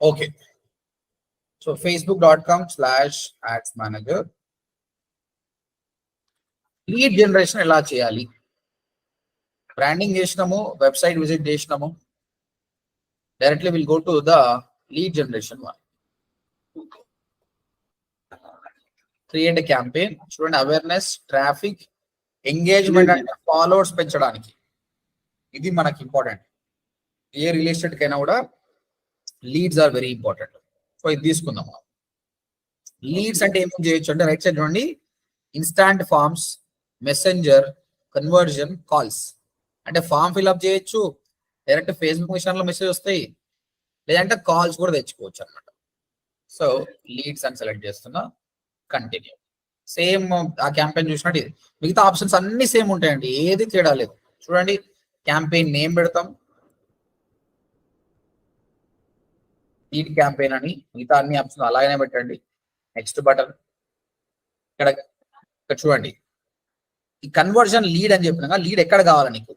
Okay so Facebook dot com slash ads manager lead generation ఎలా చేయాలి? Branding చేసినాము website visit చేసినాము. Directly will go to the lead generation one create campaign చూడండి awareness traffic engagement అంటే followers పెంచడానికి. ఇది మనకి ఇంపార్టెంట్ ఏ రియల్ ఎస్టేట్ కైనా కూడా leads are very important so ఇది తీసుకుందాం మనం లీడ్స్ అంటే ఏమేమి చేయొచ్చు అంటే రైట్ సైడ్ చూడండి. Instant forms messenger conversion calls అంటే ఫామ్ ఫిల్అప్ చేయొచ్చు. డైరెక్ట్ ఫేస్బుక్ విషయంలో మెసేజ్ వస్తాయి. లేదంటే కాల్స్ కూడా తెచ్చుకోవచ్చు అనమాట సో లీడ్స్ అని సెలెక్ట్ చేస్తున్నా. కంటిన్యూ సేమ్ ఆ క్యాంపెయిన్ చూసినట్టు మిగతా ఆప్షన్స్ అన్ని సేమ్ ఉంటాయండి. ఏది తేడా లేదు. చూడండి. క్యాంపెయిన్ నేమ్ పెడతాం. లీడ్ క్యాంపెయిన్ అని మిగతా అన్ని ఆప్షన్ అలాగనే పెట్టండి. నెక్స్ట్ బటన్ ఇక్కడ ఇక్కడ చూడండి. ఈ కన్వర్జన్ లీడ్ అని చెప్పినాక లీడ్ ఎక్కడ కావాలా నీకు?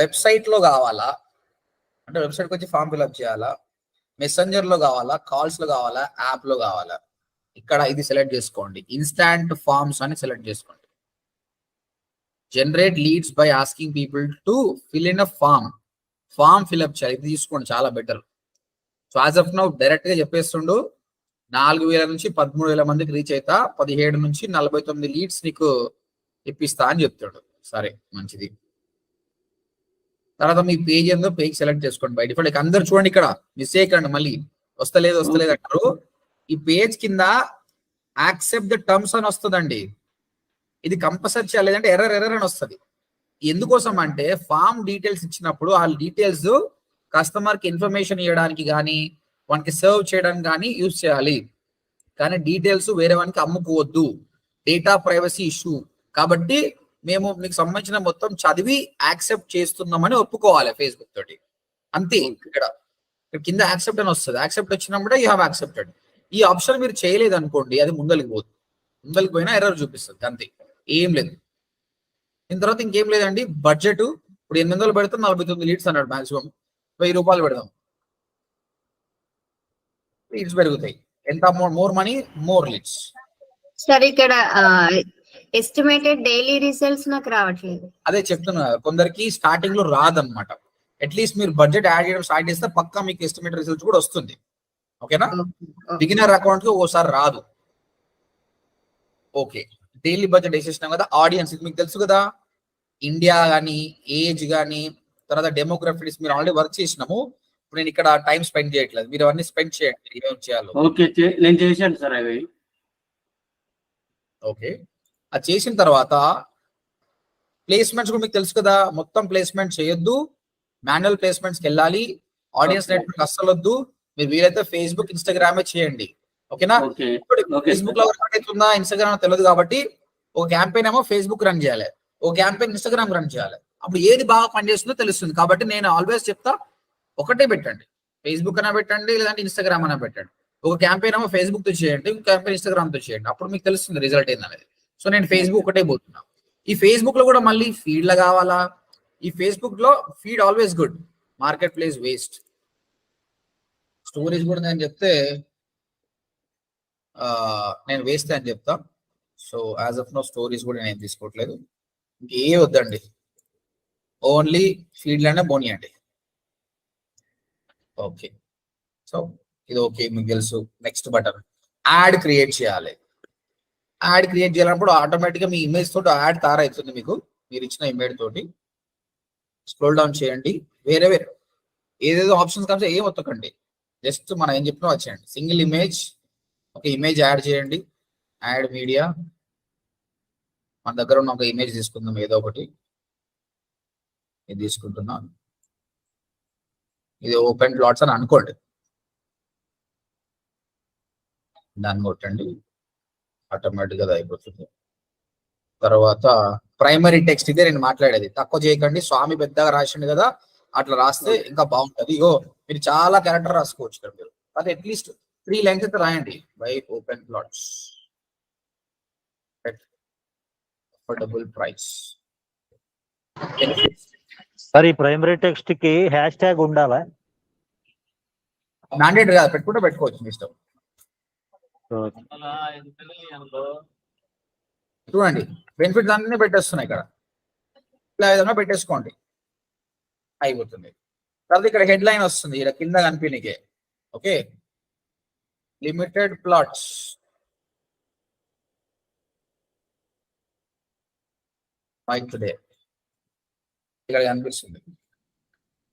వెబ్సైట్లో కావాలా? అంటే వెబ్సైట్కి వచ్చి ఫామ్ ఫిల్అప్ చేయాలా? మెసెంజర్లో కావాలా? కాల్స్లో కావాలా? యాప్లో కావాలా? ఇక్కడ ఇది సెలెక్ట్ చేసుకోండి. ఇన్స్టాంట్ ఫార్మ్స్ అని సెలెక్ట్ చేసుకోండి. Generate leads by asking people to fill in a form form fill up చేయాలి. ఇది తీసుకోండి చాలా better so as of now డైరెక్ట్గా చెప్పేస్తుండు నాలుగు వేల నుంచి పదమూడు వేల మందికి రీచ్ అవుతా పదిహేడు నుంచి నలభై తొమ్మిది లీడ్స్ నీకు ఇప్పిస్తా అని చెప్తాడు. సరే మంచిది. తర్వాత మీ పేజ్ ఏందో పేజ్ సెలెక్ట్ చేసుకోండి బై డిఫాల్ట్ అందరు చూడండి ఇక్కడ మిస్ చేయకండి మళ్ళీ. వస్తలేదు వస్తలేదు అంటారు. ఈ పేజ్ కింద యాక్సెప్ట్ ద టర్మ్స్ అని వస్తుందండి. ఇది కంపల్సరీ చేయలేదంటే ఎర్రర్ ఎర్రర్ అని వస్తుంది. ఎందుకోసం అంటే ఫామ్ డీటెయిల్స్ ఇచ్చినప్పుడు ఆ డీటెయిల్స్ కస్టమర్కి ఇన్ఫర్మేషన్ ఇవ్వడానికి కానీ వానికి సర్వ్ చేయడానికి కానీ యూజ్ చేయాలి. కానీ డీటెయిల్స్ వేరే వానికి అమ్ముకోవద్దు. Data privacy issue. కాబట్టి మేము మీకు సంబంధించిన మొత్తం చదివి యాక్సెప్ట్ చేస్తున్నామని ఒప్పుకోవాలి ఫేస్బుక్ తోటి. అంతే ఇక్కడ. కింద యాక్సెప్ట్ అని వస్తుంది. యాక్సెప్ట్ వచ్చినప్పుడే యూ హ్యావ్ యాక్సెప్టెడ్. ఈ ఆప్షన్ మీరు చేయలేదు అనుకోండి అది ముందలికి పోతుంది ముందలికి పోయినా ఎర్రర్ చూపిస్తుంది. అంతే. ఏం లేదు. దీని తర్వాత ఇంకేం లేదండి? బడ్జెట్. ఇప్పుడు ఎనిమిది వందలు పెడితే నలభై తొమ్మిది లీడ్స్ అన్నాడు మాక్సిమం. వెయ్యి రూపాయలు పెడదాం. లీడ్స్ పెరుగుతాయి. ఎంత? More money more leads sir ఇక్కడ ఎస్టిమేటెడ్ డైలీ రిజల్ట్స్ నాకు రావట్లేదు. అదే చెప్తున్నా కొందరికి స్టార్టింగ్లో రాదన్నమాట. అట్లీస్ట్ మీరు బడ్జెట్ యాడ్ చేయడం స్టార్ట్ చేస్తే పక్కా మీకు ఎస్టిమేట్ రిజల్ట్స్ కూడా వస్తుంది. ఓకేనా? బిగినర్ అకౌంట్కి ఓసారి రాదు. ఓకే డైలీ బడ్జెట్ వేసేసినాం కదా ఆడియన్స్ మీకు తెలుసు కదా? ఇండియా కానీ ఏజ్ కానీ తర్వాత డెమోగ్రఫీస్ మీరు ఆల్రెడీ వర్క్ చేసినాము. ఇప్పుడు నేను ఇక్కడ టైం స్పెండ్ చేయట్లేదు. మీరు అవన్నీ స్పెండ్ చేయండి. ఏమేమి చేయాలో. ఓకే నేను చేశాను సార్ అవి. ఓకే అది చేసిన తర్వాత ప్లేస్మెంట్స్ కూడా మీకు తెలుసు కదా. మొత్తం ప్లేస్మెంట్ చేయొద్దు. మాన్యువల్ ప్లేస్మెంట్స్కి వెళ్ళాలి. ఆడియన్స్. నెట్వర్క్ అస్సలు వద్దు. మీరు వీలైతే ఫేస్బుక్ ఇన్స్టాగ్రామే చేయండి. ఓకేనా ఫేస్బుక్లో వర్క్ అవుతుందా ఇన్స్టాగ్రామ్ తెలియదు కాబట్టి ఒక క్యాంపెయిన్ ఏమో ఫేస్బుక్ రన్ చేయాలి. ఒక క్యాంపెయిన్ ఇన్స్టాగ్రామ్ రన్ చేయాలి. అప్పుడు ఏది బాగా పనిచేస్తుందో తెలుస్తుంది. కాబట్టి నేను ఆల్వేస్ చెప్తా ఒకటే పెట్టండి. ఫేస్బుక్ అయినా పెట్టండి లేదంటే ఇన్స్టాగ్రామ్ అయినా పెట్టండి. ఒక క్యాంపెయిన్ ఏమో ఫేస్బుక్తో చేయండి ఒక క్యాంపెయిన్ ఇన్స్టాగ్రామ్తో చేయండి. అప్పుడు మీకు తెలుస్తుంది రిజల్ట్ ఏందనేది. సో నేను ఫేస్బుక్ ఒకటే పోతున్నా. ఈ ఫేస్బుక్లో కూడా మళ్ళీ ఫీడ్ లా కావాలా? ఈ ఫేస్బుక్లో feed always good marketplace waste storage కూడా నేను చెప్తే నేను వేస్ట్ అని చెప్తా. So as of no stories కూడా నేను తీసుకోవట్లేదు. ఇంకే వద్దండి. ఓన్లీ ఫీడ్లోనే ఓకే. సో ఇది ఓకే మీకు తెలుసు. Next button. యాడ్ క్రియేట్ చేయాలి. యాడ్ క్రియేట్ చేయాలన్నప్పుడు ఆటోమేటిక్గా మీ ఇమేజ్ తోటి యాడ్ తయారవుతుంది మీకు. మీరు ఇచ్చిన ఇమేజ్ తోటి. స్క్రోల్ డౌన్ చేయండి. వేరే వేరే. ఏదేదో ఆప్షన్స్ కలిసి ఏం ఒత్తకండి. జస్ట్ మనం ఏం చెప్పినా వచ్చేయండి. Single image. ఒక ఇమేజ్ యాడ్ చేయండి. Add media. మన దగ్గర ఉన్న ఒక ఇమేజ్ తీసుకుందాం. ఏదో ఒకటి. ఇది తీసుకుంటున్నాను. ఇది ఓపెన్ ప్లాట్స్ అని అనుకోండి. దాన్ని కొట్టండి. ఆటోమేటిక్గా అది అయిపోతుంది. తర్వాత ప్రైమరీ టెక్స్ట్ ఇదే నేను మాట్లాడేది. తక్కువ చేయకండి. స్వామి పెద్దగా రాసిండు కదా అట్లా రాస్తే ఇంకా బాగుంటది. ఇగో మీరు చాలా క్యారెక్టర్ రాసుకోవచ్చు ఇక్కడ మీరు. అది అట్లీస్ట్ త్రీ లైన్స్ అయితే రాయండి. Buy open plots affordable price sir ఈ ప్రైమరీ టెక్స్ట్కి హ్యాష్ ట్యాగ్ ఉండాలా? మ్యాండేట్ కాదు పెట్టుకుంటే పెట్టుకోవచ్చు మీ ఇష్టం. చూడండి బెనిఫిట్స్ అన్ని పెట్టేస్తున్నాయి ఇక్కడ. ఇలా విధంగా పెట్టేసుకోండి. అయిపోతుంది. తర్వాత ఇక్కడ హెడ్ లైన్ వస్తుంది ఇక్కడ కింద కనిపించే okay? Limited plots buy today ఇక్కడ కనిపిస్తుంది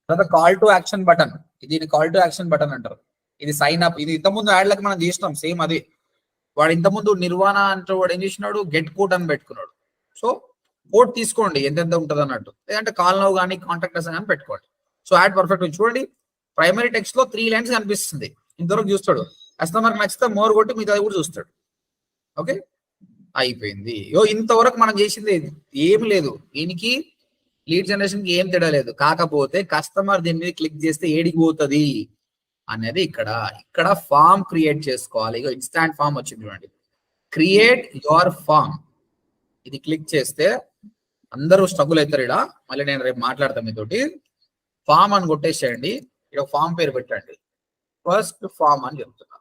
తర్వాత కాల్ టు యాక్షన్ బటన్ ఇది కాల్ టు యాక్షన్ బటన్ అంటారు. ఇది సైన్ అప్ ఇది ఇంతకుముందు యాడ్లకు మనం చేసినాం సేమ్ అది. వాడు ఇంతకుముందు నిర్వాణ అంటే వాడు ఏం చేసినాడు? గెట్ కోడ్ అని పెట్టుకున్నాడు. సో కోడ్ తీసుకోండి ఎంతెంత ఉంటుంది అన్నట్టు. లేదంటే కాల్ నవ్ కానీ కాంటాక్టర్స్ కానీ పెట్టుకోండి. సో యాడ్ పర్ఫెక్ట్ చూడండి ప్రైమరీ టెక్స్ట్లో త్రీ లైన్స్ కనిపిస్తుంది. ఇంతవరకు చూస్తాడు. కస్టమర్ నచ్చితే మోర్ కొట్టి మిగతా కూడా చూస్తాడు. ఓకే అయిపోయింది. యో ఇంతవరకు మనం చేసింది ఏం లేదు. దీనికి లీడ్ జనరేషన్కి ఏం తేడా లేదు. కాకపోతే కస్టమర్ దీని మీద క్లిక్ చేస్తే ఏడికి పోతుంది అనేది ఇక్కడ ఇక్కడ ఫామ్ క్రియేట్ చేసుకోవాలి. ఇక ఇన్స్టాంట్ ఫామ్ వచ్చింది చూడండి. క్రియేట్ యువర్ ఫామ్ ఇది క్లిక్ చేస్తే అందరూ స్ట్రగుల్ అవుతారు ఇక్కడ మళ్ళీ నేను రేపు మాట్లాడతాను మీతోటి. ఫామ్ అని కొట్టేసేయండి. ఇక్కడ ఫామ్ పేరు పెట్టండి. ఫస్ట్ ఫామ్ అని చెప్తున్నా.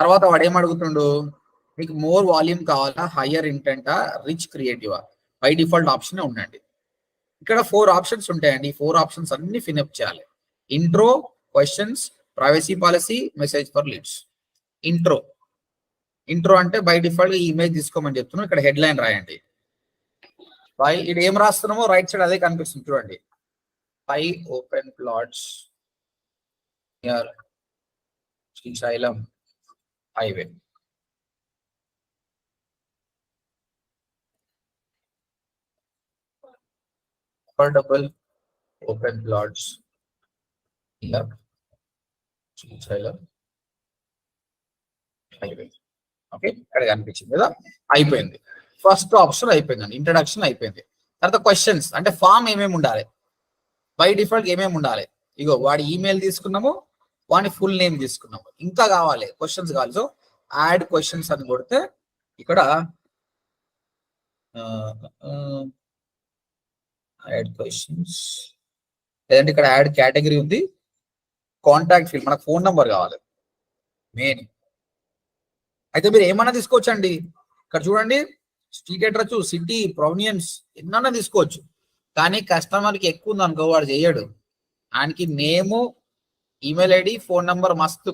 తర్వాత వాడు ఏం అడుగుతుండు? మీకు మోర్ వాల్యూమ్ కావాలా? హయ్యర్ ఇంటెంటా రిచ్ క్రియేటివా బై డిఫాల్ట్ ఆప్షన్ ఉండండి. ఇక్కడ ఫోర్ ఆప్షన్స్ ఉంటాయండి. ఫోర్ ఆప్షన్స్ అన్ని ఫినప్ చేయాలి. Intro questions privacy policy message for leads intro intro అంటే బై డిఫాల్ట్ ఈ ఇమేజ్ తీసుకోమని చెప్తున్నాం ఇక్కడ హెడ్ లైన్ రాయండి. బై ఇది ఏం రాస్తున్నామో రైట్ సైడ్ అదే కనిపిస్తుంది. చూడండి. Buy open plots near Srisailam highway affordable open plots. Here okay ఇక్కడ కనిపించింది కదా? అయిపోయింది. ఫస్ట్ ఆప్షన్ అయిపోయిందండి. ఇంట్రడక్షన్ అయిపోయింది. తర్వాత క్వశ్చన్స్ అంటే ఫామ్ ఏమేమి ఉండాలి? బై డిఫాల్ట్ ఏమేమి ఉండాలి? ఇగో వాడి ఈమెయిల్ తీసుకున్నాము వాడి ఫుల్ నేమ్ తీసుకున్నాము. ఇంకా కావాలి క్వశ్చన్స్ కావాలి. సో యాడ్ క్వశ్చన్స్ అని కొడితే ఇక్కడ యాడ్ క్వశ్చన్స్ లేదంటే ఇక్కడ యాడ్ కేటగిరీ ఉంది. కాంటాక్ట్ ఫీల్డ్ మనకు ఫోన్ నంబర్ కావాలి. మెయిన్ అయితే మీరు ఏమన్నా తీసుకోవచ్చండి? ఇక్కడ చూడండి. స్ట్రీట్ అడ్రస్ సిటీ ప్రొవినియన్స్ ఎన్నన్నా తీసుకోవచ్చు. కానీ కస్టమర్కి ఎక్కువ ఉంది అనుకో వాడు చేయడు. ఆయనకి name email ID phone number మస్తు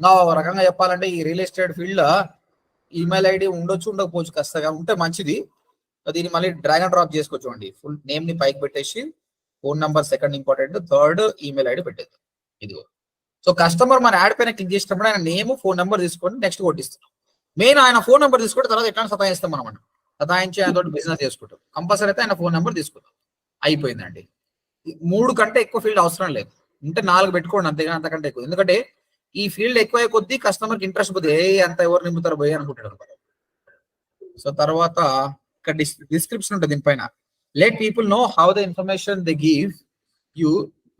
ఇంకా ఒక రకంగా చెప్పాలంటే ఈ real estate field email ID ఉండొచ్చు ఉండకపోవచ్చు కష్టంగా ఉంటే మంచిది. దీన్ని మళ్ళీ డ్రాగ్ అండ్ డ్రాప్ చేసుకోవచ్చు అండి ఫుల్ నేమ్ని పైకి పెట్టేసి phone number second important third email ID పెట్టేది ఇదిగో. సో కస్టమర్ మన యాడ్ పైన క్లిక్ చేసినప్పుడు ఆయన నేమ్ ఫోన్ నెంబర్ తీసుకొని నెక్స్ట్ కొట్టిస్తున్నాం మెయిన్ ఆయన ఫోన్ నెంబర్ తీసుకుంటే తర్వాత ఎట్లా సతాయిస్తాం అనమాట సతాయించి ఆయన తోటి బిజినెస్ చేసుకుంటాం. కంపల్సరీ అయితే ఆయన ఫోన్ నెంబర్ తీసుకుంటాం అయిపోయిందండి. మూడు కంటే ఎక్కువ ఫీల్డ్ అవసరం లేదు. ఉంటే నాలుగు పెట్టుకోండి అంతేగాని అంతకంటే ఎక్కువ. ఎందుకంటే ఈ ఫీల్డ్ ఎక్కువ కొద్దీ కస్టమర్కి ఇంట్రెస్ట్ పోతే ఏ అంత ఎవరు నింపుతారు పోయి అనుకుంటాడు. సో తర్వాత ఇక్కడ డిస్క్రిప్షన్ ఉంటుంది దీనిపైన let people know how the information the give you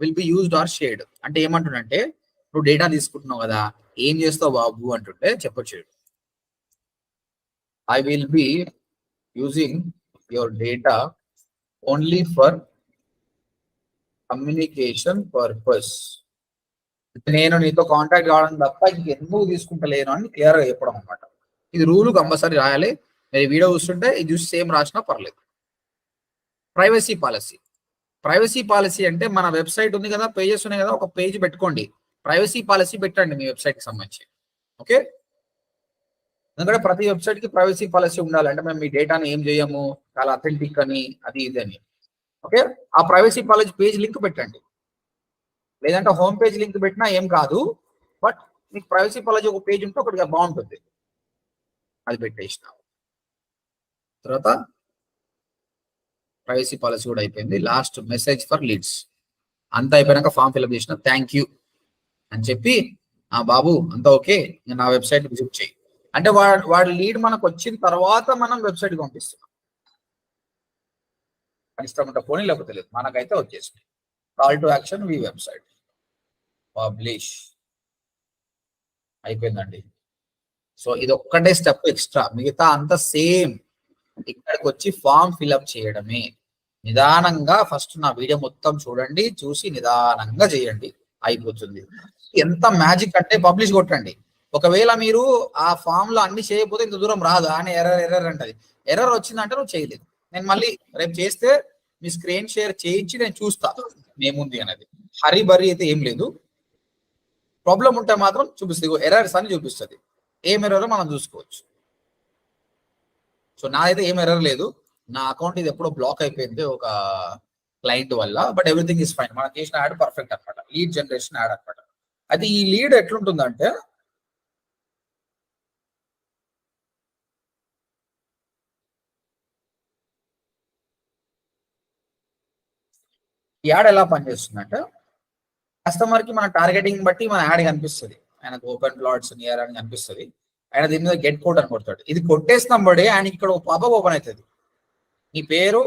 will be used or shared అంటే ఏమంటుండంటే నువ్వు డేటా తీసుకుంటున్నావు కదా ఏం చేస్తావు బాబు? అంటుంటే చెప్పొచ్చు. I will be using your data only for communication purpose నేను నీతో కాంటాక్ట్ కావడం తప్ప ఎందుకు తీసుకుంటలేను అని క్లియర్గా చెప్పడం అనమాట ఇది రూల్ కంపల్సరీ రాయాలి. మీరు వీడియో చూస్తుంటే ఇది చూసి సేమ్ రాసినా పర్లేదు. Privacy policy. ప్రైవసీ పాలసీ అంటే మన వెబ్సైట్ ఉంది కదా పేజెస్ ఉన్నాయి కదా ఒక పేజ్ పెట్టుకోండి. ప్రైవసీ పాలసీ పెట్టండి మీ వెబ్సైట్కి సంబంధించి. ఓకే? ఎందుకంటే ప్రతి వెబ్సైట్కి ప్రైవసీ పాలసీ ఉండాలి. అంటే మేము మీ డేటాను ఏం చేయము చాలా అథెంటిక్ అని అది ఇది అని. ఓకే? ఆ ప్రైవసీ పాలసీ పేజ్ లింక్ పెట్టండి. లేదంటే హోమ్ పేజ్ లింక్ పెట్టినా ఏం కాదు. బట్ మీకు ప్రైవసీ పాలసీ ఒక పేజ్ ఉంటే ఒకటి బాగుంటుంది. అది పెట్టేసినావు తర్వాత ప్రైవసీ పాలసీ కూడా అయిపోయింది. లాస్ట్ మెసేజ్ ఫర్ లీడ్స్ అంతా అయిపోయినాక ఫామ్ ఫిల్అప్ చేసిన. థ్యాంక్ యూ అని చెప్పి ఆ బాబు అంతా ఓకే నేను నా వెబ్సైట్ విజిట్ చేయి అంటే వాడు వాడి లీడ్ మనకు వచ్చిన తర్వాత మనం వెబ్సైట్ పంపిస్తున్నాం. ఇష్టం ఉంటే పోనీ లేకపోతే లేదు. మనకైతే వచ్చేసింది. Call to action we website publish అయిపోయిందండి. సో ఇది ఒక్కటే స్టెప్ ఎక్స్ట్రా మిగతా అంతా సేమ్ ఇక్కడికి వచ్చి ఫామ్ ఫిల్అప్ చేయడమే. నిదానంగా ఫస్ట్ నా వీడియో మొత్తం చూడండి చూసి నిదానంగా చేయండి. అయిపోతుంది. ఎంత మ్యాజిక్ అంటే పబ్లిష్ కొట్టండి. ఒకవేళ మీరు ఆ ఫామ్లో అన్ని చేయకపోతే ఇంత దూరం రాదు. అని ఎర్రర్ ఎర్రర్ అంటది. ఎర్రర్ వచ్చిందంటే నువ్వు చేయలేదు. నేను మళ్ళీ రేపు చేస్తే మీ స్క్రీన్ షేర్ చేయించి నేను చూస్తా. ఏముంది అనేది. హరి బరి అయితే ఏం లేదు. ప్రాబ్లం ఉంటే మాత్రం చూపిస్తుంది. ఎర్రర్స్ అని చూపిస్తుంది. ఏం ఎర్రర్ మనం చూసుకోవచ్చు. సో నాదైతే ఏం ఎర్రర్ లేదు. నా అకౌంట్ ఇది ఎప్పుడో బ్లాక్ అయిపోయింది ఒక క్లయింట్ వల్ల బట్ ఎవ్రీథింగ్ ఇస్ ఫైన్ మనం చేసిన యాడ్ పర్ఫెక్ట్ అన్నమాట. లీడ్ జనరేషన్ యాడ్ అన్నమాట. అది ఈ లీడ్ ఎట్లుంటుందంటే ఈ యాడ్ ఎలా పనిచేస్తుందంటే కస్టమర్కి మన టార్గెటింగ్ బట్టి మన యాడ్ కనిపిస్తుంది. ఆయనకు ఓపెన్ ప్లాట్స్ నియర్ అని కనిపిస్తుంది. ఆయన దీని మీద గెట్ కోడ్ అని కొడతాడు. ఇది బడే ఆయనకి ఇక్కడ ఒక పాప ఓపెన్ అవుతుంది. నీ పేరు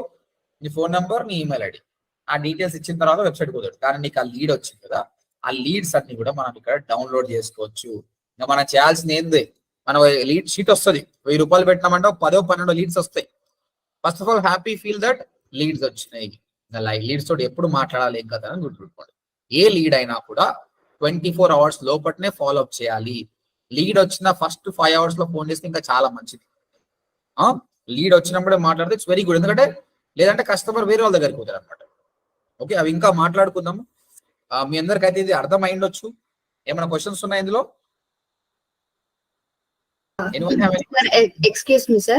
నీ ఫోన్ నెంబర్ నీ ఈమెయిల్ ఐడి. ఆ డీటెయిల్స్ ఇచ్చిన తర్వాత వెబ్సైట్ పోతాడు. కానీ నీకు ఆ లీడ్ వచ్చింది కదా ఆ లీడ్స్ అన్ని కూడా మనం ఇక్కడ డౌన్లోడ్ చేసుకోవచ్చు. ఇంకా మనం చేయాల్సింది ఏంది? మన లీడ్ షీట్ వస్తుంది. వెయ్యి రూపాయలు పెట్టినామంటే పదో పన్నెండో లీడ్స్ వస్తాయి. First of all happy feel that leads వచ్చినాయి. ఇంకా లీడ్స్ తోటి ఎప్పుడు మాట్లాడాలి ఏం కదా అని గుర్తుపెట్టుకోండి. ఏ లీడ్ అయినా కూడా ట్వంటీ ఫోర్ అవర్స్ లోపట్నే ఫాలో అప్ చేయాలి. లీడ్ వచ్చిన ఫస్ట్ ఫైవ్ అవర్స్లో ఫోన్ చేస్తే ఇంకా చాలా మంచిది. లీడ్ వచ్చినప్పుడే మాట్లాడితే ఇట్స్ వెరీ గుడ్ ఎందుకంటే లేదంటే కస్టమర్ వేరే వాళ్ళ దగ్గరికి పోతారు అనమాట ఓకే అవి ఇంకా మాట్లాడుకుందాము. మీ అందరికైతే ఇది అర్థం అయిండొచ్చు ఏమైనా క్వశ్చన్స్ ఉన్నాయి ఇందులో? Excuse me sir